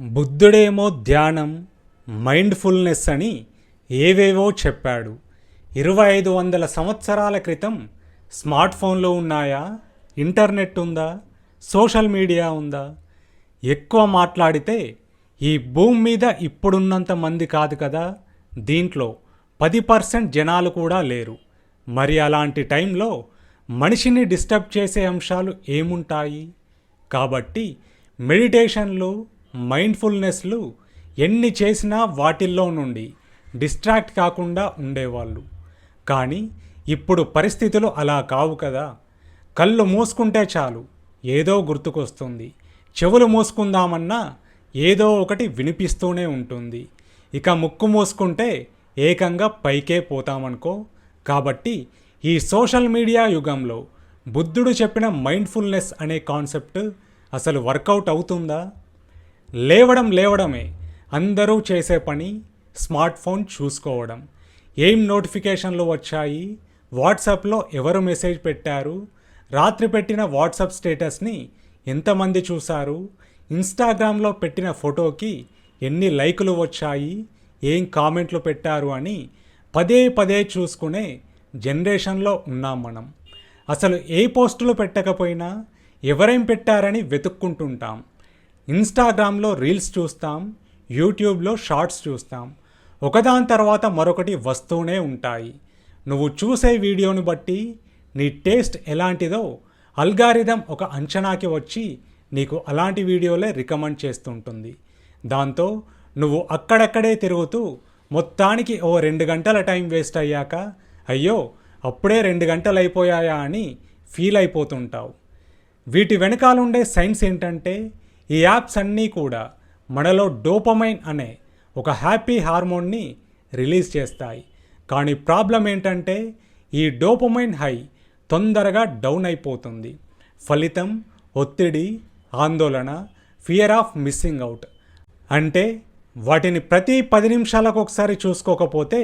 బుద్ధుడేమో ధ్యానం మైండ్ఫుల్నెస్ అని ఏవేవో చెప్పాడు. ఇరవై ఐదు వందల సంవత్సరాల క్రితం స్మార్ట్ ఫోన్లు ఉన్నాయా? ఇంటర్నెట్ ఉందా? సోషల్ మీడియా ఉందా? ఎక్కువ మాట్లాడితే ఈ భూమి మీద ఇప్పుడున్నంత మంది కాదు కదా? దీంట్లో పది పర్సెంట్ జనాలు కూడా లేరు. మరి అలాంటి టైంలో మనిషిని డిస్టర్బ్ చేసే అంశాలు ఏముంటాయి? కాబట్టి మెడిటేషన్లు మైండ్ఫుల్నెస్లు ఎన్ని చేసినా వాటిల్లో నుండి డిస్ట్రాక్ట్ కాకుండా ఉండేవాళ్ళు. కానీ ఇప్పుడు పరిస్థితులు అలా కావు కదా. కళ్ళు మూసుకుంటే చాలు ఏదో గుర్తుకొస్తుంది. చెవులు మూసుకుందామన్నా ఏదో ఒకటి వినిపిస్తూనే ఉంటుంది. ఇక ముక్కు మూసుకుంటే ఏకంగా పైకే పోతామనుకో. కాబట్టి ఈ సోషల్ మీడియా యుగంలో బుద్ధుడు చెప్పిన మైండ్ఫుల్నెస్ అనే కాన్సెప్ట్ అసలు వర్కౌట్ అవుతుందా? లేవడం లేవడమే. అందరూ చేసే పని స్మార్ట్ ఫోన్ చూసుకోవడం. ఏం నోటిఫికేషన్లు వచ్చాయి? వాట్సాప్లో ఎవరు మెసేజ్ పెట్టారు? రాత్రి పెట్టిన వాట్సాప్ స్టేటస్ని ఎంతమంది చూశారు? ఇన్స్టాగ్రామ్లో పెట్టిన ఫోటోకి ఎన్ని లైకులు వచ్చాయి? ఏం కామెంట్లు పెట్టారు అని పదే పదే చూసుకునే జనరేషన్లో ఉన్నాం మనం. అసలు ఏ పోస్టులు పెట్టకపోయినా ఎవరేం పెట్టారని వెతుక్కుంటుంటాం. ఇన్స్టాగ్రామ్లో రీల్స్ చూస్తాం యూట్యూబ్లో షార్ట్స్ చూస్తాం. ఒకదాని తర్వాత మరొకటి వస్తూనే ఉంటాయి. నువ్వు చూసే వీడియోను బట్టి నీ టేస్ట్ ఎలాంటిదో అల్గారిథం ఒక అంచనాకి వచ్చి నీకు అలాంటి వీడియోలే రికమెండ్ చేస్తుంటుంది. దాంతో నువ్వు అక్కడక్కడే తిరుగుతూ మొత్తానికి ఓ రెండు గంటల టైం వేస్ట్ అయ్యాక అయ్యో అప్పుడే రెండు గంటలు అయిపోయాయా అని ఫీల్ అయిపోతుంటావు. వీటి వెనకాలుండే సైన్స్ ఏంటంటే ఈ యాప్స్ అన్నీ కూడా మనలో డోపమైన్ అనే ఒక హ్యాపీ హార్మోన్ని రిలీజ్ చేస్తాయి. కానీ ప్రాబ్లం ఏంటంటే ఈ డోపమైన్ హై తొందరగా డౌన్ అయిపోతుంది. ఫలితం ఒత్తిడి ఆందోళన ఫియర్ ఆఫ్ మిస్సింగ్ అవుట్ అంటే వాటిని ప్రతి పది నిమిషాలకు ఒకసారి చూసుకోకపోతే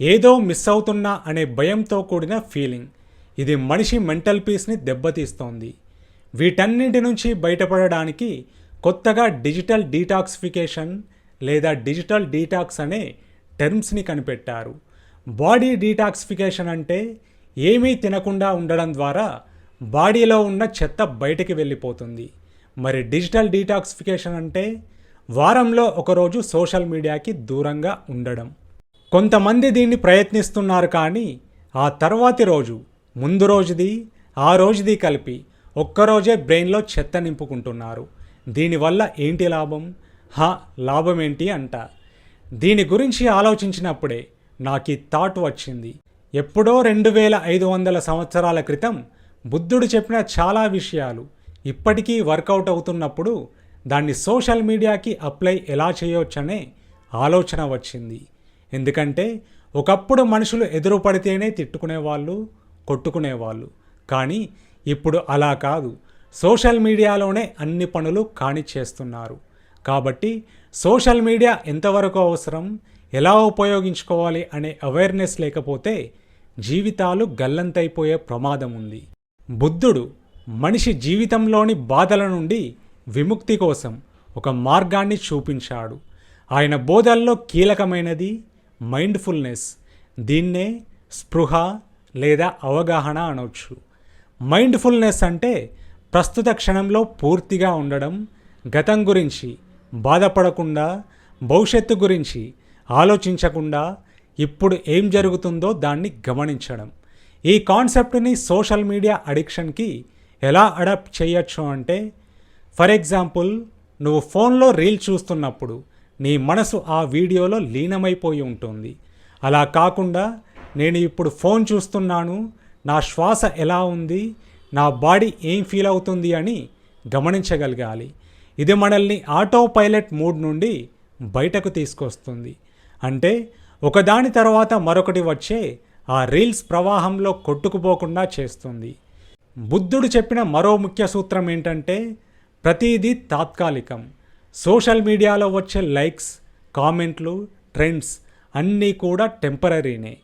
ఏదో మిస్ అవుతున్నా అనే భయంతో కూడిన ఫీలింగ్. ఇది మనిషి మెంటల్ పీస్ని దెబ్బతీస్తోంది. వీటన్నింటి నుంచి బయటపడడానికి కొత్తగా డిజిటల్ డీటాక్సిఫికేషన్ లేదా డిజిటల్ డీటాక్స్ అనే టర్మ్స్ని కనిపెట్టారు. బాడీ డీటాక్సిఫికేషన్ అంటే ఏమీ తినకుండా ఉండడం ద్వారా బాడీలో ఉన్న చెత్త బయటికి వెళ్ళిపోతుంది. మరి డిజిటల్ డీటాక్సిఫికేషన్ అంటే వారంలో ఒకరోజు సోషల్ మీడియాకి దూరంగా ఉండడం. కొంతమంది దీన్ని ప్రయత్నిస్తున్నారు కానీ ఆ తర్వాతి రోజు ముందు రోజుది ఆ రోజుది కలిపి ఒక్కరోజే బ్రెయిన్లో చెత్త నింపుకుంటున్నారు. దీనివల్ల ఏంటి లాభం? హా లాభం ఏంటి అంట. దీని గురించి ఆలోచించినప్పుడే నాకు ఈ థాట్ వచ్చింది. ఎప్పుడో రెండు వేల ఐదు వందల సంవత్సరాల క్రితం బుద్ధుడు చెప్పిన చాలా విషయాలు ఇప్పటికీ వర్కౌట్ అవుతున్నప్పుడు దాన్ని సోషల్ మీడియాకి అప్లై ఎలా చేయొచ్చనే ఆలోచన వచ్చింది. ఎందుకంటే ఒకప్పుడు మనుషులు ఎదురు పడితేనే తిట్టుకునేవాళ్ళు కొట్టుకునేవాళ్ళు. కానీ ఇప్పుడు అలా కాదు. సోషల్ మీడియాలోనే అన్ని పనులు కానిచ్చేస్తున్నారు కాబట్టి సోషల్ మీడియా ఎంతవరకు అవసరం ఎలా ఉపయోగించుకోవాలి అనే అవేర్నెస్ లేకపోతే జీవితాలు గల్లంతైపోయే ప్రమాదం ఉంది. బుద్ధుడు మనిషి జీవితంలోని బాధల నుండి విముక్తి కోసం ఒక మార్గాన్ని చూపించాడు. ఆయన బోధల్లో కీలకమైనది మైండ్ఫుల్నెస్. దీన్నే స్పృహ లేదా అవగాహన అనవచ్చు మైండ్ఫుల్నెస్ అంటే ప్రస్తుత క్షణంలో పూర్తిగా ఉండడం గతం గురించి బాధపడకుండా భవిష్యత్తు గురించి ఆలోచించకుండా ఇప్పుడు ఏం జరుగుతుందో దాన్ని గమనించడం. ఈ కాన్సెప్ట్ని సోషల్ మీడియా అడిక్షన్కి ఎలా అడాప్ట్ చేయొచ్చు అంటే ఫర్ ఎగ్జాంపుల్ నువ్వు ఫోన్లో రీల్ చూస్తున్నప్పుడు నీ మనసు ఆ వీడియోలో లీనమైపోయి ఉంటుంది. అలా కాకుండా నేను ఇప్పుడు ఫోన్ చూస్తున్నాను నా శ్వాస ఎలా ఉంది నా బాడీ ఏం ఫీల్ అవుతుంది అని గమనించగలగాలి. ఇది మనల్ని ఆటో పైలట్ మూడ్ నుండి బయటకు తీసుకొస్తుంది. అంటే ఒకదాని తర్వాత మరొకటి వచ్చే ఆ రీల్స్ ప్రవాహంలో కొట్టుకుపోకుండా చేస్తుంది. బుద్ధుడు చెప్పిన మరో ముఖ్య సూత్రం ఏంటంటే ప్రతిదీ తాత్కాలికం. సోషల్ మీడియాలో వచ్చే లైక్స్ కామెంట్లు ట్రెండ్స్ అన్నీ కూడా టెంపరీనే.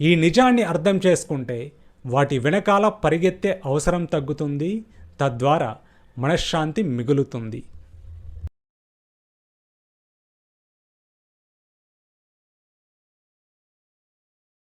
ఈ నిజాన్ని అర్థం చేసుకుంటే వాటి వెనకాల పరిగెత్తే అవసరం తగ్గుతుంది తద్వారా మనశ్శాంతి మిగులుతుంది.